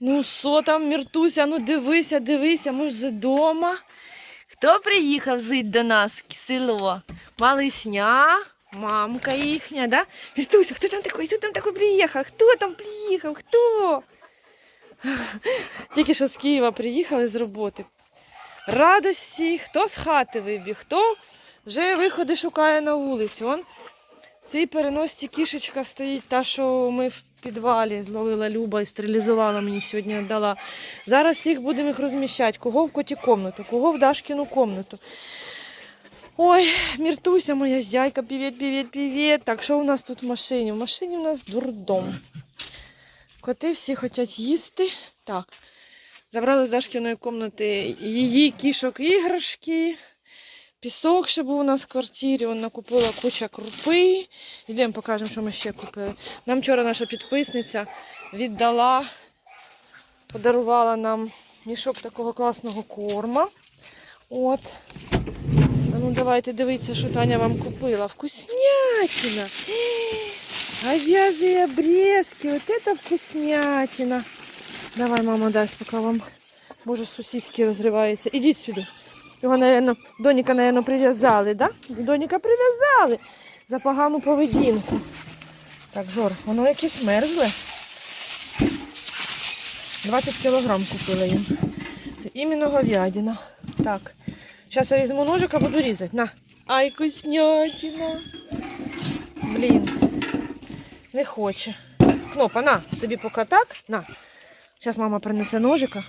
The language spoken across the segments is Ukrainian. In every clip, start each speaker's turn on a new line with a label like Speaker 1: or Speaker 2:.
Speaker 1: Ну, що там, Міртуся, ну дивися, дивися, ми вже вдома. Хто приїхав жити до нас в село? Малишня, мамка їхня, да? Міртуся, хто там такий? Хто там такий приїхав? Хто там приїхав? Хто? Тільки що з Києва приїхали з роботи. Радості, хто з хати вибіг, хто вже виходи шукає на вулицю. Цій переносці кішечка стоїть, та, що ми в підвалі зловила Люба і стерилізувала мені сьогодні віддала. Зараз всіх будемо їх розміщати. Кого в коті комнату, кого в Дашкіну комнату. Ой, Міртуся моя зяйка, привіт, привіт, привіт. Так, що у нас тут в машині? В машині у нас дурдом. Коти всі хочуть їсти. Так. Забрали з Дашкіної кімнати її кішок іграшки. Пісок ще був у нас в квартирі, вона накупила куча крупи. Йдемо покажемо, що ми ще купили. Нам вчора наша підписниця віддала, подарувала нам мішок такого класного корма. От. Ну давайте дивіться, що Таня вам купила. Вкуснятина! Говяжьи обрезки, вот это вкуснятина. Давай, мама, дасть, поки вам, може, сусідські розриваються. Ідіть сюди. Його, наверное, Доніка, наверное, прив'язали, да? Доніка прив'язали за погану поведінку. Так, Жор, воно якесь мерзле. 20 кілограм купила їм. Це іменно говядина. Так. Зараз я візьму ножика, буду різати. На. Ай, вкуснятина. Блін. Не хоче. Кнопа, на, собі поки так. На. Зараз мама принесе ножика,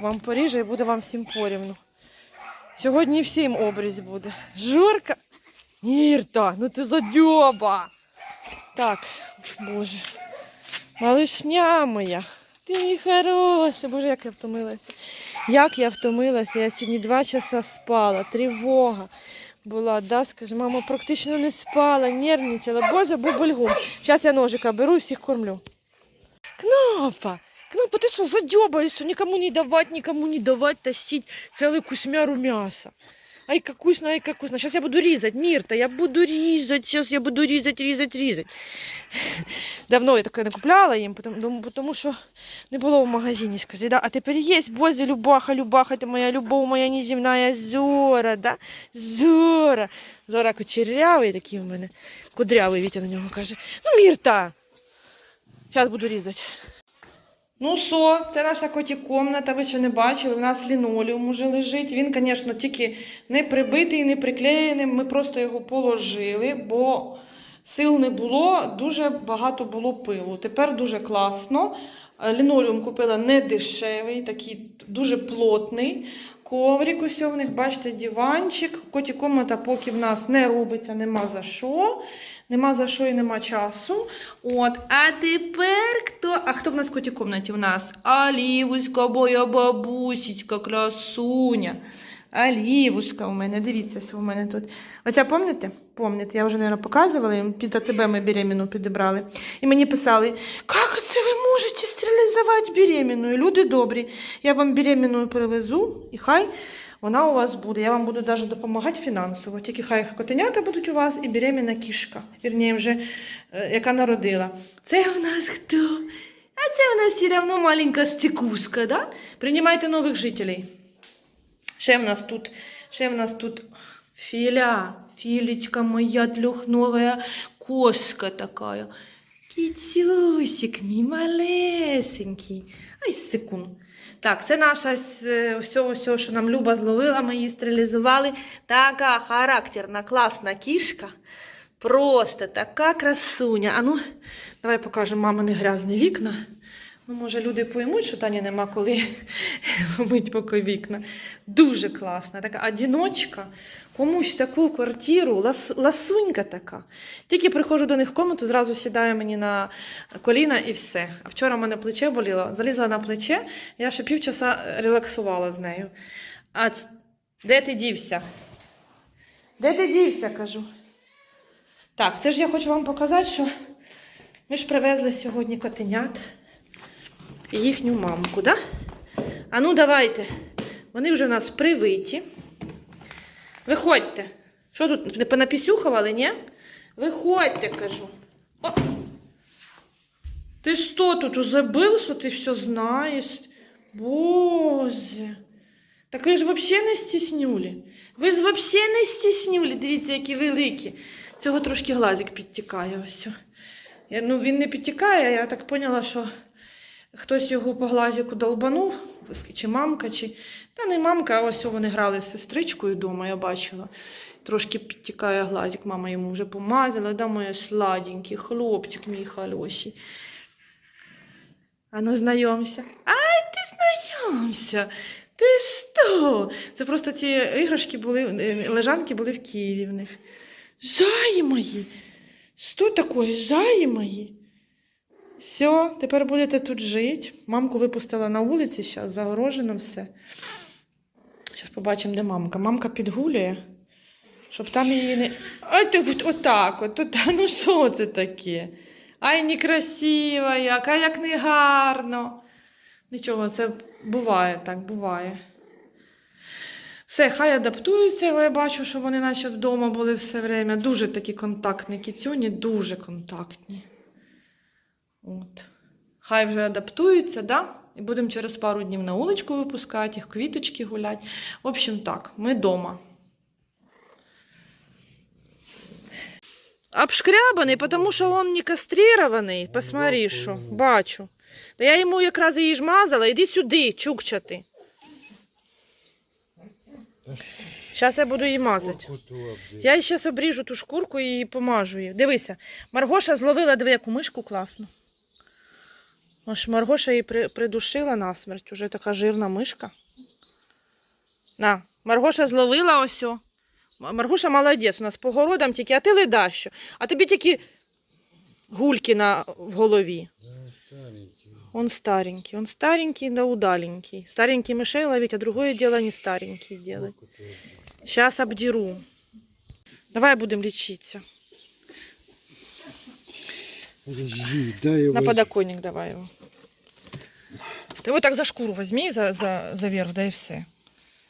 Speaker 1: вам поріже і буде вам всім порівну. Сьогодні всім обрізь буде. Журка. Нірта, ну ти задьоба. Так, боже. Малишня моя. Ти хороша. Боже, як я втомилася. Як я втомилася. Я сьогодні два часа спала. Тривога була, да, скажи, мама практично не спала, нервничала. Боже, бубульгум. Зараз я ножика беру і всіх кормлю. Кнопа, Кнопа, ти що, задьобаєшся? Нікому не давати, нікому не давати тащить цілу кусмяру м'яса. Ай, как вкусно, ай, как вкусно. Сейчас я буду резать, Мирта, я буду резать, сейчас я буду резать, резать, резать. Давно я таке не їм, тому, тому- що не було в магазині, скажи, да? А тепер є, бозі, Любаха, Любаха, ти моя любов, моя неземна Зора, да? Зора. Зора кучерявий такий у мене, кудрявий Вітя на нього каже. Ну, Мірта, зараз буду різати. Ну що, це наша коті-комната, ви ще не бачили, у нас лінолеум уже лежить. Він, звісно, тільки не прибитий, не приклеєний. Ми просто його положили, бо сил не було, дуже багато було пилу. Тепер дуже класно. Е, Лінолеум купила не дешевий, такий дуже плотний. Коврик ось у них, бачите, диванчик. Коті-комната поки в нас не робиться, нема за що. Нема за що і нема часу. От, а тепер хто? А хто в нас в коті комнаті в нас? Алівуська, моя бабусечка, красуня. Алівушка у мене, дивіться, у мене тут. Оця пам'ятаєте? Пам'ятаєте, я вже, мабуть, показувала, під тебе ми беременну підібрали. І мені писали, як це ви можете стерилізувати беременну? Люди добрі, я вам беременну привезу, і хай вона у вас буде. Я вам буду навіть допомагати фінансово. Тільки хай котенята будуть у вас і беременна кішка, вірніше, вже, е, яка народила. Це у нас хто? А це у нас все одно маленька стекушка, да? Приймайте нових жителей. Ще в нас тут, ще в нас тут Філя, Філечка моя трьохногая кошка такая. Кіцюсик мій малесенький. Ай, секунд. Так, це наша все, все, що нам Люба зловила, ми її стерилізували. Така характерна, класна кішка. Просто така красуня. А ну, давай покажемо мамини грязні вікна. Ну, може, люди поймуть, що Тані нема коли мить поки вікна. Дуже класна, така одіночка. Комусь таку квартиру, лас, ласунька така. Тільки приходжу до них в комнату, зразу сідає мені на коліна і все. А вчора в мене плече боліло, залізла на плече, я ще півчаса релаксувала з нею. А де ти дівся? Де ти дівся, кажу. Так, це ж я хочу вам показати, що ми ж привезли сьогодні котенят і їхню мамку, да? А ну давайте. Вони вже у нас привиті. Виходьте. Що тут, не понапісюхували, ні? Виходьте, кажу. О! Ты что, тут уже был, что ты все знаешь? Боже. Так ви ж взагалі не стіснули. Ви ж взагалі не стіснули. Дивіться, які великі. Цього трошки глазик підтікає ось. Я, ну, він не підтікає, я так поняла, що хтось його по глазику долбанув, чи мамка, чи. Та не мамка, а ось вони грали з сестричкою вдома, я бачила. Трошки підтікає глазик, мама йому вже помазала, да, моя сладенький хлопчик мій хороший. А ну знайомся. Ай, ти знайомся. Ти що? Це просто ці іграшки були, е, лежанки були в Києві в них. Заї мої! Що таке? Заї мої? Все, тепер будете тут жити. Мамку випустила на вулиці, зараз загорожено все. Зараз побачимо, де мамка. Мамка підгулює, щоб там її не. Ти от- отак, от, от, ну що це таке? Ай, некрасива як, ай, як не гарно. Нічого, це буває так, буває. Все, хай адаптуються, але я бачу, що вони наче вдома були все время. Дуже такі контактні кіцюні, дуже контактні. От. Хай вже адаптуються, да? І будемо через пару днів на вуличку випускати, їх квіточки гулять. В общем, так, ми вдома. Обшкрябаний, тому що він не кастрирований. Посмотри, що. Бачу. Та я йому якраз її ж мазала. Іди сюди, чукчати. Зараз я буду її мазати. Я зараз обріжу ту шкурку і помажу її. Дивися, Маргоша зловила диви, яку мишку класну. Аж Маргоша її при, придушила насмерть, уже така жирна мишка. На, Маргоша зловила ось. Маргоша молодець, у нас по городам тільки, а ти леда що? А тобі тільки гульки на, в голові. Он старенький, он старенький да удаленький. Старенький мышей ловить, а другое дело не старенький делать. Сейчас. Давай будем лечиться.
Speaker 2: Подожди, дай его.
Speaker 1: На подоконник давай его. Ты вот так за шкуру возьми, за, за, за верх, да и все.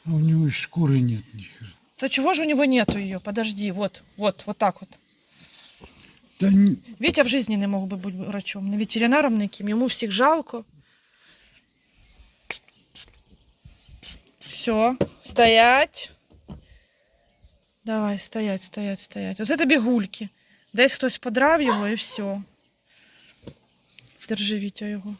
Speaker 2: А у него и шкуры нет ни хера.
Speaker 1: Да чего же у него нету ее? Подожди, вот, вот, вот так вот.
Speaker 2: Да не-
Speaker 1: Витя в жизни не мог бы быть врачом, не ветеринаром никаким. Ему всех жалко. Все, стоять. Давай, стоять, стоять, стоять. Вот это бігульки. Десь хтось подрав його і все. Держи, Вітя, його.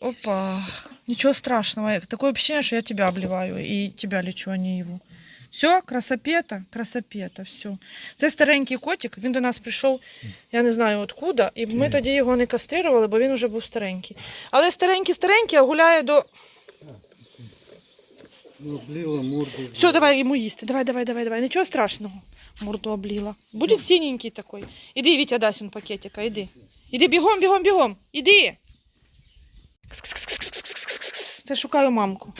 Speaker 1: Опа. Ничего страшного. Такое ощущение, что я тебя обливаю и тебя лечу, а не его. Все, красопета, красопета, все. Це старенький котик, він до нас прийшов, я не знаю откуда, і ми тоді його не кастрирували, бо він вже був старенький. Але старенький-старенький, а гуляє до.
Speaker 2: ну, облила морду.
Speaker 1: Все, давай йому їсти. Давай, давай, давай, давай. Нічого страшного. Морду облила. Буде синенький такий. Іди, Вітя, дасть он пакетика, іди. Іди, бігом, бігом, бігом. Іди. Та шукаю мамку.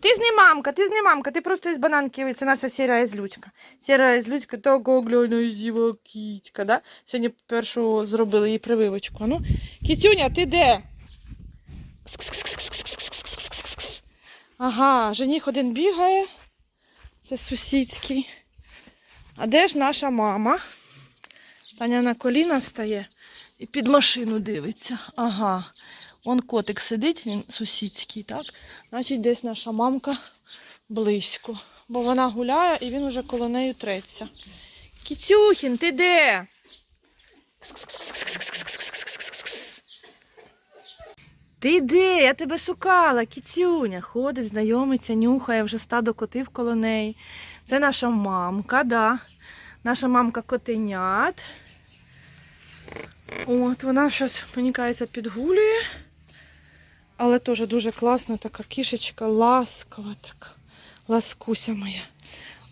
Speaker 1: Ти ж не мамка, ти ж не мамка, ти просто із бананки, це наша сіра ізлючка. Сіра ізлючка, то гогляна зіва кітька, да? Сьогодні першу зробили їй прививочку. Ну, кітюня, ти де? Ага, жених один бігає. Це сусідський. А де ж наша мама? Таня на коліна стає і під машину дивиться. Ага. Вон котик сидить, він сусідський, так? Значить, десь наша мамка близько. Бо вона гуляє і він уже коло нею треться. Кіцюхін, ти де? Ти де? Я тебе шукала, кіцюня. Ходить, знайомиться, нюхає, вже стадо котів коло неї. Це наша мамка, да. Наша мамка котенят. От, вона щось, мені підгулює. Але теж дуже класна така кішечка, ласкова така, ласкуся моя.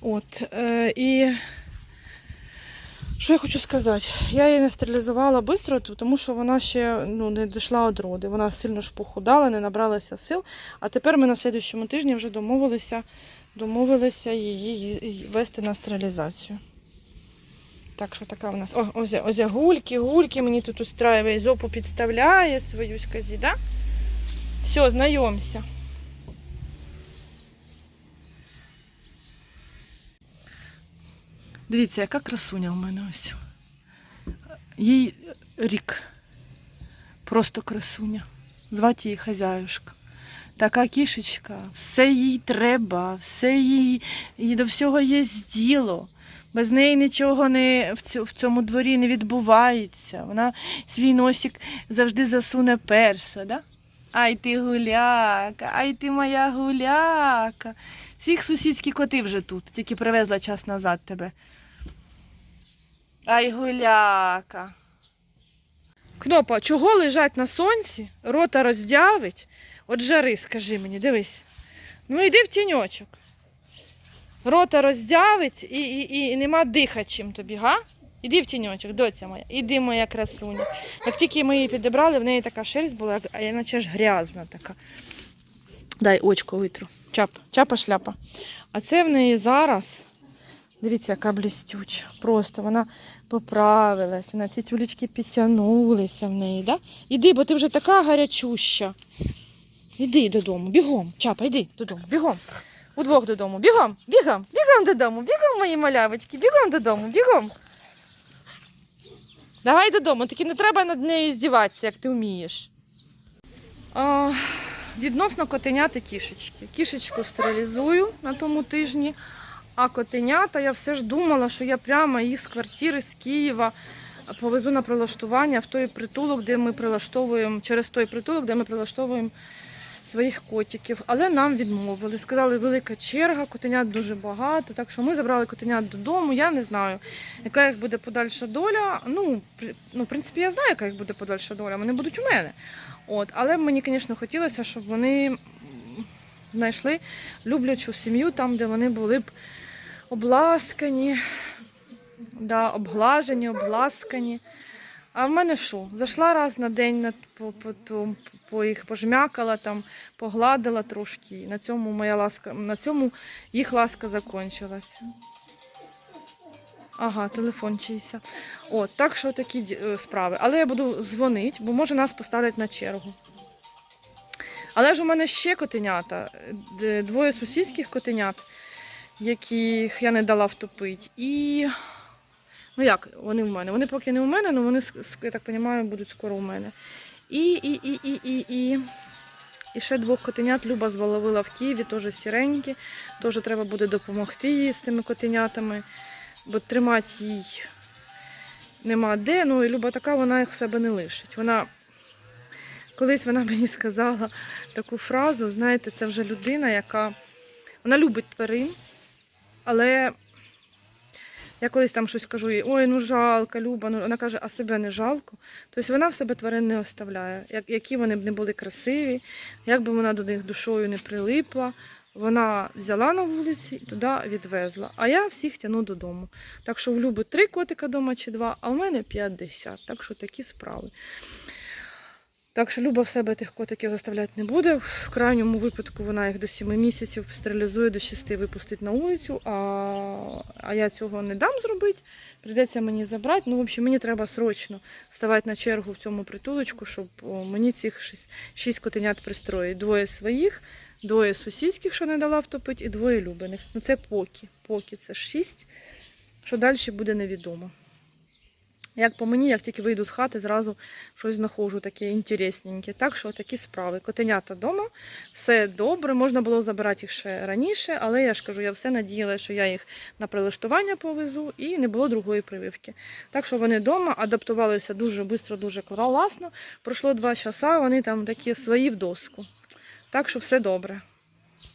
Speaker 1: От, е, і що я хочу сказати? Я її не стерилізувала швидко, тому що вона ще ну, не дійшла від роди. Вона сильно ж похудала, не набралася сил. А тепер ми на слідчому тижні вже домовилися, домовилися її вести на стерилізацію. Так що така в нас. О, ось, ось гульки, гульки мені тут устраює, зопу підставляє свою сказі, да? Все, знайомся. Дивіться, яка красуня в мене ось. Їй рік. Просто красуня. Звати її хазяюшка. Така кішечка, все їй треба, все їй, їй до всього є діло. Без неї нічого не, в, в цьому дворі не відбувається. Вона свій носик завжди засуне перша. Да? Ай ти гуляка, ай ти моя гуляка. Всіх сусідські коти вже тут, тільки привезла час назад тебе. Ай гуляка. Кнопа, чого лежать на сонці, рота роздявить? От жари, скажи мені, дивись. Ну йди в тіньочок. Рота роздявить і, і, і нема дихати чим тобі, га? Іди в тіньочок, доця моя, іди моя красуня. Як тільки ми її підібрали, в неї така шерсть була, а наче ж грязна така. Дай очко витру. Чап, чапа шляпа. А це в неї зараз. Дивіться, яка блістюча. Просто вона поправилась, вона ці тюлечки підтягнулися в неї. Да? Іди, бо ти вже така гарячуща. Іди додому, бігом. Чапа, йди додому, бігом. Удвох додому. Бігом, бігом, бігом додому, бігом, мої малявочки, бігом додому, бігом. Давай додому, тільки не треба над нею здіватися, як ти вмієш. А, відносно котенят і кішечки. Кішечку стерилізую на тому тижні, а котенята я все ж думала, що я прямо їх з квартири з Києва повезу на прилаштування в той притулок, де ми прилаштовуємо, через той притулок, де ми прилаштовуємо своїх котиків. Але нам відмовили. Сказали, велика черга, котенят дуже багато. Так що ми забрали котенят додому. Я не знаю, яка їх буде подальша доля. Ну, ну, в принципі, я знаю, яка їх буде подальша доля. Вони будуть у мене. От, але мені, звісно, хотілося, щоб вони знайшли люблячу сім'ю там, де вони були б обласкані, да, обглажені, обласкані. А в мене що? Зайшла раз на день на, по, по, ту- по їх пожмякала, там, погладила трошки. На цьому моя ласка, на цьому їх ласка закончилась. Ага, телефон чийся. От, так що такі е, справи. Але я буду дзвонити, бо може нас поставлять на чергу. Але ж у мене ще котенята, двоє сусідських котенят, яких я не дала втопити. І. Ну як, вони в мене? Вони поки не у мене, але вони, я так розумію, будуть скоро у мене. І, і, і, і, і, і. І ще двох котенят Люба зваловила в Києві, теж сіренькі. Теж треба буде допомогти їй з тими котенятами, бо тримати їй нема де. Ну і Люба така, вона їх в себе не лишить. Вона колись вона мені сказала таку фразу: знаєте, це вже людина, яка вона любить тварин, але я колись там щось кажу їй, ой, ну жалко, Люба, ну вона каже, а себе не жалко. Тобто вона в себе тварин не оставляє. Як, які вони б не були красиві, як би вона до них душою не прилипла, вона взяла на вулиці і туди відвезла. А я всіх тяну додому. Так що в Люби три котика вдома чи два, а в мене 50. Так що такі справи. Так що Люба в себе тих котиків заставляти не буде. В крайньому випадку вона їх до 7 місяців стерилізує, до 6 випустить на вулицю, а, а я цього не дам зробити. Прийдеться мені забрати. Ну, в общем, мені треба срочно ставати на чергу в цьому притулочку, щоб мені цих 6, 6 котенят пристроїть. Двоє своїх, двоє сусідських, що не дала втопити, і двоє любиних. Ну це поки. Поки це 6. Що далі буде невідомо. Як по мені, як тільки вийду з хати, зразу щось знаходжу таке інтересненьке. Так що такі справи. Котенята вдома, все добре. Можна було забирати їх ще раніше, але я ж кажу, я все надіялася, що я їх на прилаштування повезу і не було другої прививки. Так що вони вдома адаптувалися дуже швидко, дуже класно. Пройшло два часа, вони там такі свої в доску. Так що все добре.